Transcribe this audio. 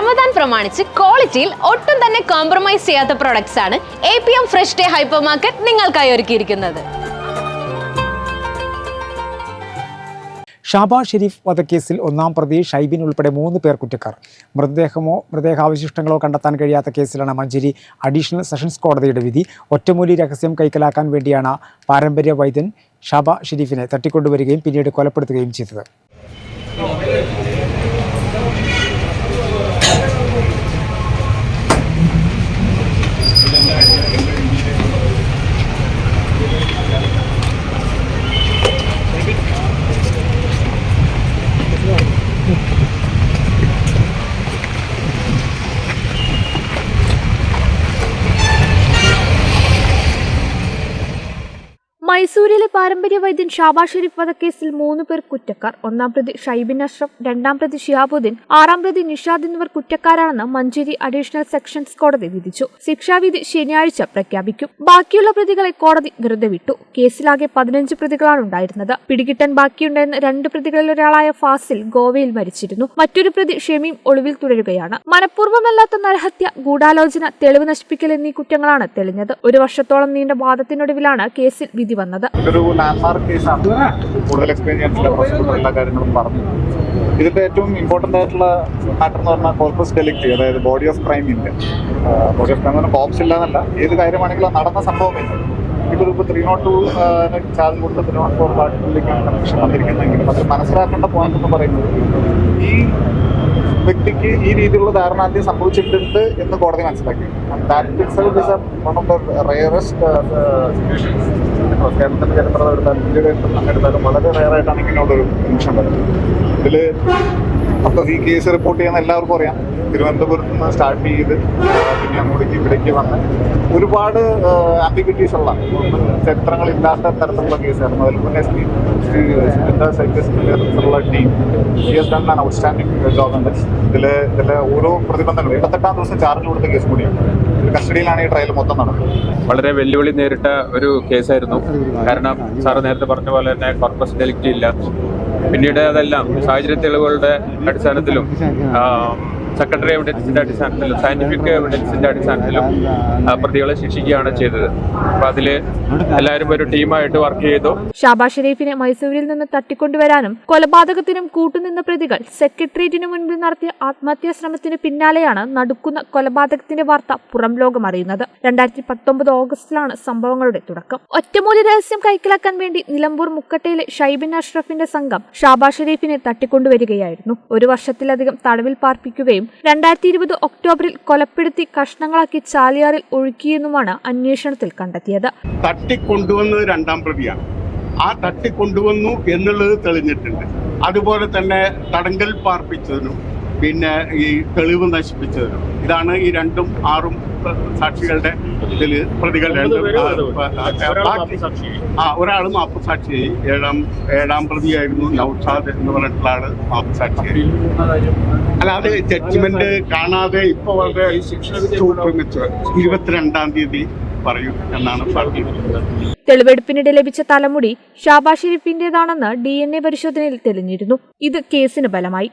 റമദാൻ പ്രമാണിച്ച് ക്വാളിറ്റിയിൽ ഒട്ടും തന്നെ കോംപ്രമൈസ് ചെയ്യാത്ത പ്രൊഡക്ട്സ് ആണ് A P M fresh day hyper market നിങ്ങൾക്കായി ഒരുക്കിയിരിക്കുന്നത്. ഷാബാ ഷെരീഫ് വധക്കേസിൽ ഒന്നാം പ്രതി ഷൈബിൻ ഉൾപ്പെടെ മൂന്ന് പേർ കുറ്റക്കാർ. മൃതദേഹമോ മൃതദേഹാവശിഷ്ടങ്ങളോ കണ്ടെത്താൻ കഴിയാത്ത കേസിലാണ് മഞ്ചേരി അഡീഷണൽ സെഷൻസ് കോടതിയുടെ വിധി. ഒറ്റമൂലി രഹസ്യം കൈക്കലാക്കാൻ വേണ്ടിയാണ് പാരമ്പര്യ വൈദ്യൻ ഷാബ ഷെരീഫിനെ തട്ടിക്കൊണ്ടുവരികയും പിന്നീട് കൊലപ്പെടുത്തുകയും ചെയ്തത്. മൈസൂരിലെ പാരമ്പര്യ വൈദ്യൻ ഷാബാ ഷെരീഫ് വധക്കേസിൽ മൂന്ന് പേർ കുറ്റക്കാർ. ഒന്നാം പ്രതി ഷൈബിൻ അഷ്റഫ് രണ്ടാം പ്രതി ഷിയാബുദ്ദീൻ ആറാം പ്രതി നിഷാദ് എന്നിവർ കുറ്റക്കാരാണെന്ന് മഞ്ചേരി അഡീഷണൽ സെക്ഷൻസ് കോടതി വിധിച്ചു. ശിക്ഷാവിധി ശനിയാഴ്ച പ്രഖ്യാപിക്കും. ബാക്കിയുള്ള പ്രതികളെ കോടതി വെറുതെ വിട്ടു. കേസിലാകെ പതിനഞ്ച് പ്രതികളാണ് ഉണ്ടായിരുന്നത്. പിടികിട്ടാൻ ബാക്കിയുണ്ടായിരുന്ന രണ്ട് പ്രതികളിൽ ഒരാളായ ഫാസിൽ ഗോവയിൽ മരിച്ചിരുന്നു. മറ്റൊരു പ്രതി ഷെമീം ഒളിവിൽ തുടരുകയാണ്. മനഃപൂർവമല്ലാത്ത നരഹത്യ ഗൂഢാലോചന തെളിവ് നശിപ്പിക്കൽ എന്നീ കുറ്റങ്ങളാണ് തെളിഞ്ഞത്. ഒരു വർഷത്തോളം നീണ്ട വാദത്തിനൊടുവിലാണ് കേസിൽ വിധി വന്നത്. കേസാണ് കൂടുതൽ എല്ലാ കാര്യങ്ങളും പറഞ്ഞു. ഇതിന്റെ ഏറ്റവും ഇമ്പോർട്ടന്റ് ആയിട്ടുള്ള മാറ്റർ എന്ന് പറഞ്ഞാൽ കോർപ്പസ് ഡെലിക്ട് അതായത് body of crime body of crime എന്ന് കോപ്സ് ഇല്ല എന്നല്ല ഏത് കാര്യമാണെങ്കിലും നടന്ന സംഭവമില്ല. ഇപ്പോൾ ഇപ്പോൾ ത്രീ നോട്ട് ടു ചാർജ് കൊടുത്ത ത്രീ നോട്ട് ഫോർ പാർട്ടിയിലേക്കാണ് കണക്ഷൻ വന്നിരിക്കുന്നതെങ്കിലും അത് മനസ്സിലാക്കേണ്ട പോയിന്റ് എന്ന് പറയുന്നത് ഈ വ്യക്തിക്ക് ഈ രീതിയിലുള്ള ധാരണ ആദ്യം സംഭവിച്ചിട്ടുണ്ട് എന്ന് കോടതി മനസ്സിലാക്കി. That itself is one of the rarest കേരളത്തിന്റെ ചരിത്രം എടുത്താലും ഇന്ത്യയുടെ എടുത്താലും വളരെ റയറായിട്ടാണ് ഇങ്ങനെയുള്ളൊരു നിമിഷം വരുന്നത്. ഇതിൽ അപ്പോൾ ഈ കേസ് റിപ്പോർട്ട് ചെയ്യുന്ന എല്ലാവർക്കും അറിയാം. തിരുവനന്തപുരത്ത് നിന്ന് സ്റ്റാർട്ട് ചെയ്ത് പിന്നെ അങ്ങോട്ടേക്ക് ഇവിടേക്ക് വന്ന് ഒരുപാട് ആംബിഗ്വിറ്റീസ് ഉള്ള ചരിത്രങ്ങളില്ലാത്ത തരത്തിലുള്ള കേസായിരുന്നു അതിൽ പിന്നെ Shri Shri Sujitha സൈക്കസിലുള്ള team C S done an outstanding job ഉണ്ട് ഇതിൽ ഇതിലെ ഓരോ പ്രതിബന്ധങ്ങളും എഴുപത്തെട്ടാം ദിവസം ചാർജ് കൊടുത്ത കേസ് കൂടിയാണ്. കസ്റ്റഡിയിലാണ് ഈ ട്രയൽ മൊത്തം നടക്കുന്നത്. വളരെ വെല്ലുവിളി നേരിട്ട ഒരു കേസായിരുന്നു കാരണം സാറ് നേരത്തെ പറഞ്ഞ പോലെ തന്നെ കോർപ്പസ് ഡെലിക്റ്റ് ഇല്ല. പിന്നീട് അതെല്ലാം സാഹചര്യ തെളിവുകളുടെ അടിസ്ഥാനത്തിലും സെക്രട്ടറി എവിഡൻസിന്റെ അടിസ്ഥാനത്തിലും സയന്റിഫിക് എവിഡൻസിന്റെ അടിസ്ഥാനത്തിലും പ്രതികളെ ശിക്ഷിക്കുകയാണ് ചെയ്തത്. അപ്പൊ അതിൽ എല്ലാവരും ഒരു ടീമായിട്ട് വർക്ക് ചെയ്തു. ഷാബാ ഷെരീഫിനെ മൈസൂരിൽ നിന്ന് തട്ടിക്കൊണ്ടുവരാനും കൊലപാതകത്തിനും കൂട്ടുനിന്ന പ്രതികൾ സെക്രട്ടേറിയറ്റിന് മുൻപിൽ നടത്തിയ ആത്മഹത്യാ ശ്രമത്തിന് പിന്നാലെയാണ് നടുക്കുന്ന കൊലപാതകത്തിന്റെ വാർത്ത പുറം ലോകം അറിയുന്നത്. രണ്ടായിരത്തി പത്തൊമ്പത് ഓഗസ്റ്റിലാണ് സംഭവങ്ങളുടെ തുടക്കം. ഒറ്റമൂലി രഹസ്യം കൈക്കലാക്കാൻ വേണ്ടി നിലമ്പൂർ മുക്കട്ടയിലെ ഷൈബിൻ അഷ്റഫിന്റെ സംഘം ഷാബാ ഷെരീഫിനെ തട്ടിക്കൊണ്ടുവരികയായിരുന്നു. ഒരു വർഷത്തിലധികം തടവിൽ പാർപ്പിക്കുകയും രണ്ടായിരത്തി ഇരുപത് ഒക്ടോബറിൽ കൊലപ്പെടുത്തി കഷ്ണങ്ങളാക്കി ചാലിയാറിൽ ഒഴുക്കിയെന്നുമാണ് അന്വേഷണത്തിൽ കണ്ടെത്തിയത്. തട്ടിക്കൊണ്ടുവന്നത് രണ്ടാം പ്രതിയാണ്. ആ തട്ടിക്കൊണ്ടുവന്നു എന്നുള്ളത് തെളിഞ്ഞിട്ടുണ്ട്. അതുപോലെ തന്നെ തടങ്കൽ പാർപ്പിച്ചതിനും പിന്നെ ഈ തെളിവ് നശിപ്പിച്ചതിനും ഇതാണ് ഈ രണ്ടും ആറും സാക്ഷികളുടെ ഇതിൽ പ്രതികൾ രണ്ടും. ആ, ഒരാൾ മാപ്പ് സാക്ഷി. ഏഴാം ഏഴാം പ്രതിയായിരുന്നു നൌഷാദ് എന്ന് പറഞ്ഞിട്ടുള്ള ആൾ മാപ്പ് സാക്ഷി. അല്ലാതെ ജഡ്ജ്മെന്റ് കാണാതെ ഇപ്പൊ വളരെ സൂക്ഷിച്ച് ഇരുപത്തിരണ്ടാം തീയതി പറയും എന്നാണ് പറഞ്ഞിരിക്കുന്നത് തെളിവെടുപ്പിനിടെ ലഭിച്ച തലമുടി ഷാബാ ഷെരീഫിന്റേതാണെന്ന് ഡി എൻ എ പരിശോധനയിൽ തെളിഞ്ഞിരുന്നു. ഇത് കേസിന് ബലമായി.